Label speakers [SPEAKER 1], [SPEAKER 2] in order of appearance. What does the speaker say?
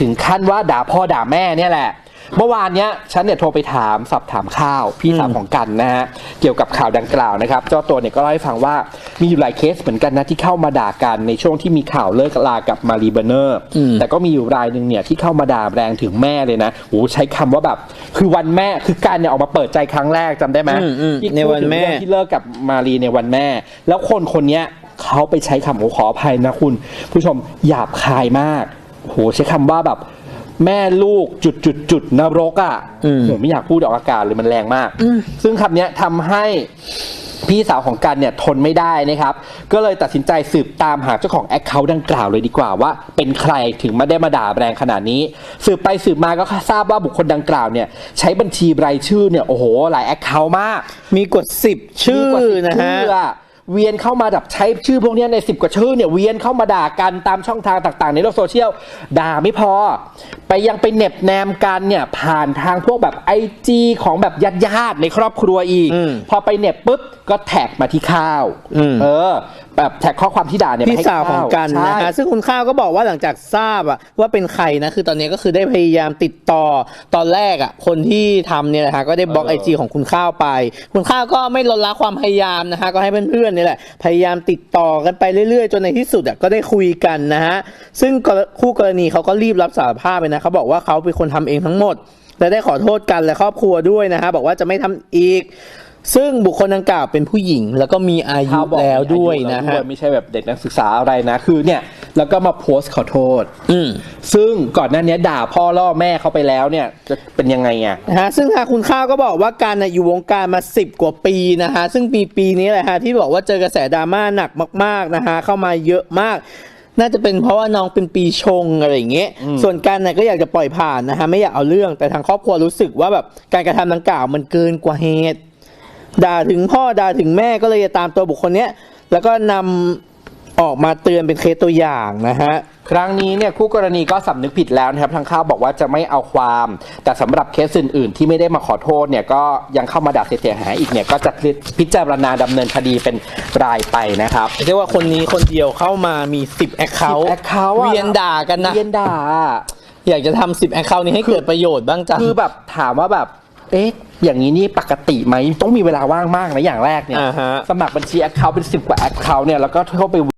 [SPEAKER 1] ถึงขั้นว่าด่าพ่อด่าแม่เนี่ยแหละ เมื่อวานเนี้ยฉันเนี่ยโทรไปถามสอบถามข้าวพี่สาวของกันนะฮะเกี่ยวกับข่าวดังกล่าวนะครับ เจ้าตัวเนี่ยก็เล่าให้ฟังว่ามีอยู่หลายเคสเหมือนกันนะที่เข้ามาด่ากันในช่วงที่มีข่าวเลิกลากับมารีเบอร์เนอร์
[SPEAKER 2] อืม
[SPEAKER 1] แต่ก็มีอยู่รายหนึ่งเนี่ยที่เข้ามาด่าแรงถึงแม่เลยนะโอ้ใช้คำว่าแบบ คือวันแม่คือการเนี่ยออกมาเปิดใจครั้งแรกจำได้ไหม
[SPEAKER 2] อืมอืม
[SPEAKER 1] ที่
[SPEAKER 2] ในวันแม่
[SPEAKER 1] พูดถึงเรื่องที่เลิกกับมารีในวันแม่ แล้วคนคนเนี้ยเขาไปใช้คำโอ้ขออภัยนะคุณ ผู้ชมหยาบคายมาก โหใช้คำว่าแบบ แม่ลูกจุดจุดจุดนรกอะ่ะ
[SPEAKER 2] อืม
[SPEAKER 1] โหไม่อยากพูดออกอากาศเลยมันแรงมาก ซึ่งคำเนี้ยทำให้พี่สาวของกันเนี่ยทนไม่ได้นะครับ ก็เลยตัดสินใจสืบตามหาเจ้าของแอคเคาท์ดังกล่าวเลยดีกว่าว่า เป็นใครถึงมาได้มาด่าแรงขนาดนี้ สืบไปสืบมาก็ทราบว่าบุคคลดังกล่าวเนี่ย ใช้บัญชีรายชื่อเนี่ยโอ้โหหลายแอคเคาท์มาก
[SPEAKER 2] มีกดสิบชื่อ
[SPEAKER 1] มีกว่าสิบ
[SPEAKER 2] นะฮะ
[SPEAKER 1] ชื่ออะ เวียนเข้ามาแบบใช้ชื่อพวกนี้ในสิบกว่าชื่อเนี่ยเวียนเข้ามาด่ากันตามช่องทางต่าง ๆ ในโลกโซเชียลด่าไม่พอ ไปยังไปเหน็บแนมกันเนี่ยผ่านทางพวกแบบไอจีของแบบญาติๆในครอบครัวอีก
[SPEAKER 2] อืม
[SPEAKER 1] พอไปเหน็บปุ๊บก็แท็กมาที่ข้าว
[SPEAKER 2] อืม
[SPEAKER 1] เออ แบบแท็กข้อความที่ด่าเนี่ย
[SPEAKER 2] พี่
[SPEAKER 1] ไปให้
[SPEAKER 2] สาวของกัน
[SPEAKER 1] ใช่
[SPEAKER 2] นะฮะซึ่งคุณข้าวก็บอกว่าหลังจากทราบอะว่าเป็นใครนะคือตอนนี้ก็คือได้พยายามติดต่อตอนแรกอะคนที่ทำเนี่ยนะฮะก็ได้บล็อกไอจีของคุณข้าวไป คุณข้าวก็ไม่ลดละความพยายามนะฮะก็ให้เพื่อนๆเนี่ยแหละพยายามติดต่อกันไปเรื่อยๆ จนในที่สุดอะก็ได้คุยกันนะฮะซึ่งคู่กรณีเขาก็รีบรับสารภาพไปนะเขาบอกว่าเขาเป็นคนทำเองทั้งหมด และได้ขอโทษกันและครอบครัวด้วยนะฮะบอกว่าจะไม่ทำอีก ซึ่งบุคคลดังกล่าวเป็นผู้หญิง แล้วก็มีอายุ
[SPEAKER 1] ข้าวบอก
[SPEAKER 2] แล้วด้วย
[SPEAKER 1] มีอา
[SPEAKER 2] นะ
[SPEAKER 1] แล้
[SPEAKER 2] ฮะ
[SPEAKER 1] ไม่ใช่แบบเด็กนักศึกษาอะไรนะคือเนี่ยแล้วก็มาโพสต์ขอโทษ
[SPEAKER 2] อืม
[SPEAKER 1] ซึ่งก่อนหน้านี้ด่าพ่อล่อแม่เขาไปแล้วเนี่ย จะเป็นยังไงอะ
[SPEAKER 2] นะฮะซึ่งทางคุณข้าวก็บอกว่าการน่ะอยู่วงการมา10กว่าปีนะฮะซึ่งปีปีนี้แหละฮะที่บอกว่าเจอกระแสดราม่าหนักมาก ๆนะฮะเข้ามาเยอะมาก น่าจะเป็นเพราะว่าน้องเป็นปีชงอะไรอย่างเงี้ย ส่วนการน่ะก็อยากจะปล่อยผ่านนะฮะไม่อยากเอาเรื่อง แต่ทางครอบครัวรู้สึกว่าแบบการกระทำดังกล่าวมันเกินกว่าเหตุ ด่าถึงพ่อด่าถึงแม่ก็เลยจะตามตัวบุคคลเนี้ย แล้วก็นำออกมาเตือนเป็นเคสตัวอย่างนะฮะ
[SPEAKER 1] ครั้งนี้เนี่ยคู่กรณีก็สำนึกผิดแล้วนะครับทางข้าวบอกว่าจะไม่เอาความ แต่สำหรับเคสอื่น ๆ ที่ไม่ได้มาขอโทษเนี่ยก็ยังเข้ามาด่าเสียหายอีกเนี่ยก็จะพิจารณาดำเนินคดีเป็นรายไปนะครับ
[SPEAKER 2] เรียกว่าคนนี้คนเดียวเข้ามามี 10แอคเคาท์
[SPEAKER 1] 10 account อะ
[SPEAKER 2] เวียนด่ากันนะ
[SPEAKER 1] เรียนด่า
[SPEAKER 2] อยากจะทำ10แอคเคาท์นี้ให้เกิดประโยชน์บ้างจัง
[SPEAKER 1] คือแบบถามว่าแบบ เอ๊ะ อย่างนี้นี่ปกติไหมต้องมีเวลาว่างมากนะอย่างแรกเนี่ย
[SPEAKER 2] อ่าฮะ
[SPEAKER 1] สมัครบัญชีแอคเคาท์เป็นสิบกว่าแอคเคาท์เนี่ยแล้วก็เข้าไป